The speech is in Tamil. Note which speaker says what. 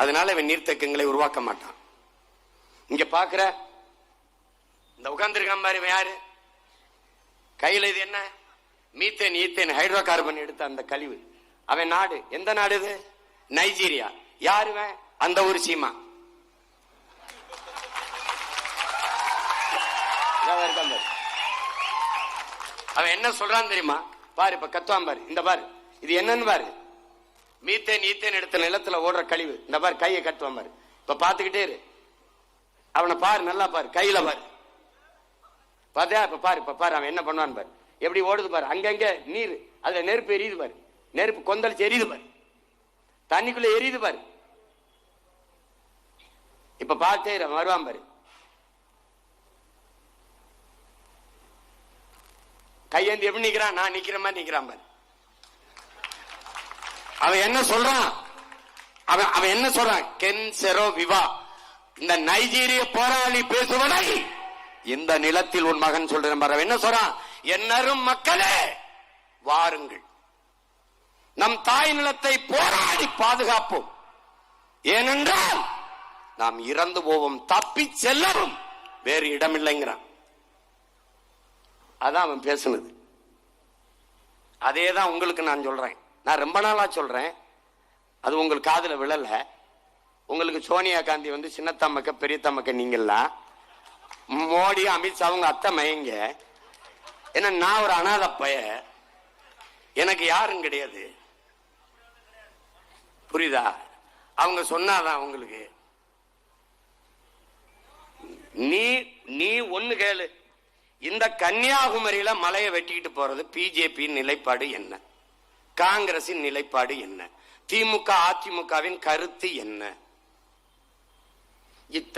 Speaker 1: அதனால இவன் நீர்த்தேக்கங்களை உருவாக்க மாட்டான். இங்க பாக்குற இந்த உட்கார்ந்துருக்கான் பாரு இவன் யாரு? கையில இது என்ன? மீத்தேன் ஈத்தேன் ஹைட்ரோ கார்பன் எடுத்த அந்த கழிவு. அவன் நாடு எந்த நாடு இது? நைஜீரியா. யாருவன் அந்த ஊர் சீமா. அவன் என்ன சொல்றான் தெரியுமா? பாரு இப்ப கத்துவான் பாரு. இந்த பாரு. இது என்னன்னு பாரு. மீத்தேன் ஈத்தேன் எடுத்த நிலத்துல ஓடுற கழிவு. இந்த பாரு கையை கட்டுவான் பாரு. இப்ப பாத்துக்கிட்டே இரு. அவனை பாரு நல்லா பாரு. கையில பாரு. பாத்தியா இப்ப பாரு இப்ப பாரு அவன் என்ன பண்ணுவான் பாரு. எப்படி ஓடுது பாரு. அங்கங்க நீர் அதுல நெருப்பு எரியுது பாரு. நெருப்பு கொந்தளிச்சு எரியுது பாரு. தண்ணிக்குள்ள எரியுது பாரு. இப்ப பார்த்தே வருவான் பாரு. கையேந்தி எப்படி நிக்கிறான்? நான் நிக்கிற மாதிரி நிக்கிறான் பாரு. அவன் என்ன சொல்றான்? அவன் அவன் என்ன சொல்றான்? Ken Saro Wiwa. இந்த நைஜீரிய போராளி பேசுவதை இந்த நிலத்தில் உன் மகன் சொல்றேன் பாரு. அவன் என்ன சொல்றான்? என்னரும் மக்களே வாருங்கள். நம் தாய் நிலத்தை போராடி பாதுகாப்போம். ஏனென்றால் நாம் இறந்து போவோம் தப்பி செல்லவும் வேறு இடமில்லைங்கிறான். அதான் அவன் பேசுனது. அதே தான் உங்களுக்கு நான் சொல்றேன். நான் ரொம்ப நாளாக சொல்கிறேன் அது உங்களுக்கு காதில் விழலை. உங்களுக்கு சோனியா காந்தி வந்து சின்னத்தம்மக்க பெரியத்தம்மக்க நீங்கள்லாம் மோடி அமித்ஷா அவங்க அத்தை மயங்க. ஏன்னா நான் ஒரு அனாதை பய. எனக்கு யாரும் கிடையாது. புரியுதா? அவங்க சொன்னாதான் உங்களுக்கு. நீ நீ ஒண்ணு கேளு. இந்த கன்னியாகுமரியில மலையை வெட்டிக்கிட்டு போறது பிஜேபி நிலைப்பாடு என்ன? காங்கிரசின் நிலைப்பாடு என்ன? திமுக அதிமுகவின் கருத்து என்ன? இத்த